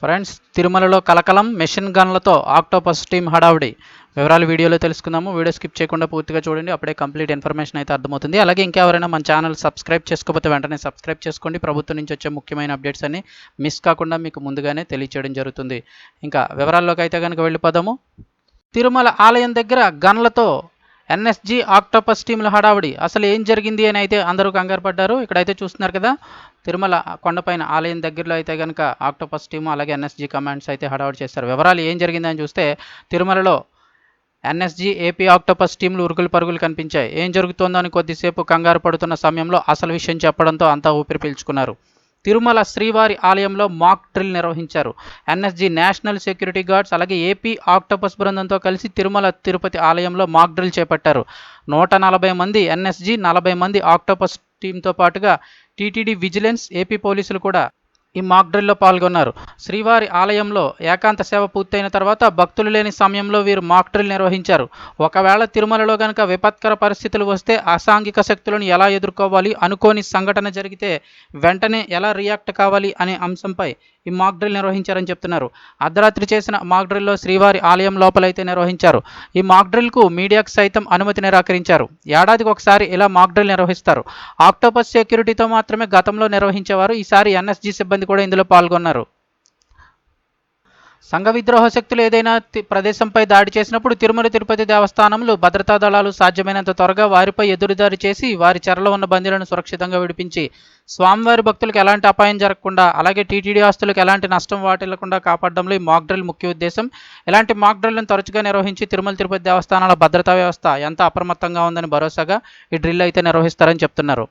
Friends తిరుమలలో కలకలం machine గన్లతో octopus team హడావుడి. వివరాలు వీడియోలో తెలుసుకుందాము. వీడియో స్కిప్ చేయకుండా పూర్తిగా చూడండి. అప్పుడే కంప్లీట్ ఇన్ఫర్మేషన్ అయితే అర్థమవుతుంది. అలాగే ఇంకెవరైనా మన ఛానల్ సబ్స్క్రైబ్ చేసుకోకపోతే వెంటనే సబ్స్క్రైబ్ చేసుకోండి. ప్రభుత్వం నుంచి వచ్చే ముఖ్యమైన అప్డేట్స్ అన్ని మిస్ కాకుండా మీకు ముందుగానే తెలియచేయడం జరుగుతుంది. ఇంకా వివరాల్లోకి అయితే కనుక వెళ్ళిపోదాము. తిరుమల ఆలయం దగ్గర గన్లతో ఎన్ఎస్జి ఆక్టోపస్ టీంల హడావుడి. అసలు ఏం జరిగింది అని అయితే అందరూ కంగారు పడ్డారు. ఇక్కడైతే చూస్తున్నారు కదా తిరుమల కొండపైన ఆలయం దగ్గరలో అయితే కనుక ఆక్టోపస్ టీము అలాగే ఎన్ఎస్జి కమాండ్స్ అయితే హడావుడి చేస్తారు వివరాలు ఏం జరిగిందని చూస్తే తిరుమలలో ఎన్ఎస్జి ఏపీ ఆక్టోపస్ టీంలు ఉరుకులు పరుగులు కనిపించాయి. ఏం జరుగుతోందో అని కొద్దిసేపు కంగారు పడుతున్న సమయంలో అసలు విషయం చెప్పడంతో అంతా ఊపిరి పీల్చుకున్నారు. తిరుమల శ్రీవారి ఆలయంలో మాక్ డ్రిల్ నిర్వహించారు. ఎన్ఎస్జి నేషనల్ సెక్యూరిటీ గార్డ్స్ అలాగే ఏపీ ఆక్టోపస్ బృందంతో కలిసి తిరుమల తిరుపతి ఆలయంలో మాక్ డ్రిల్ చేపట్టారు. నూట నలభై మంది ఎన్ఎస్జి నలభై మంది ఆక్టోపస్ టీంతో పాటుగా టీటీడీ విజిలెన్స్ ఏపీ పోలీసులు కూడా ఈ మాక్డ్రిల్లో పాల్గొన్నారు. శ్రీవారి ఆలయంలో ఏకాంత సేవ పూర్తయిన తర్వాత భక్తులు లేని సమయంలో వీరు మాక్డ్రిల్ నిర్వహించారు. ఒకవేళ తిరుమలలో గనక విపత్కర పరిస్థితులు వస్తే అసాంఘిక శక్తులను ఎలా ఎదుర్కోవాలి అనుకోని సంఘటన జరిగితే వెంటనే ఎలా రియాక్ట్ కావాలి అనే అంశంపై ఈ మాక్ డ్రిల్ నిర్వహించారని చెప్తున్నారు. అర్ధరాత్రి చేసిన మాక్ డ్రిల్లో శ్రీవారి ఆలయం లోపలైతే నిర్వహించారు. ఈ మాక్ డ్రిల్కు మీడియాకు సైతం అనుమతి నిరాకరించారు. ఏడాదికి ఒకసారి ఇలా మాక్ డ్రిల్ నిర్వహిస్తారు. ఆక్టోపస్ సెక్యూరిటీతో మాత్రమే గతంలో నిర్వహించేవారు. ఈసారి ఎన్ఎస్జి సిబ్బంది కూడా ఇందులో పాల్గొన్నారు. సంఘ విద్రోహ శక్తులు ఏదైనా ప్రదేశంపై దాడి చేసినప్పుడు తిరుమల తిరుపతి దేవస్థానంలో భద్రతా దళాలు సాధ్యమైనంత త్వరగా వారిపై ఎదురుదారి చేసి వారి చెరలో ఉన్న బందీలను సురక్షితంగా విడిపించి స్వామివారి భక్తులకు ఎలాంటి అపాయం జరగకుండా అలాగే టీటీడీ ఆస్తులకు ఎలాంటి నష్టం వాటిల్లకుండా కాపాడడంలో ఈ మాక్ డ్రిల్ ముఖ్య ఉద్దేశం. ఇలాంటి మాక్ డ్రిల్ను తరచుగా నిర్వహించి తిరుమల తిరుపతి దేవస్థానాల భద్రతా వ్యవస్థ ఎంత అప్రమత్తంగా ఉందని భరోసాగా ఈ డ్రిల్ అయితే నిర్వహిస్తారని చెప్తున్నారు.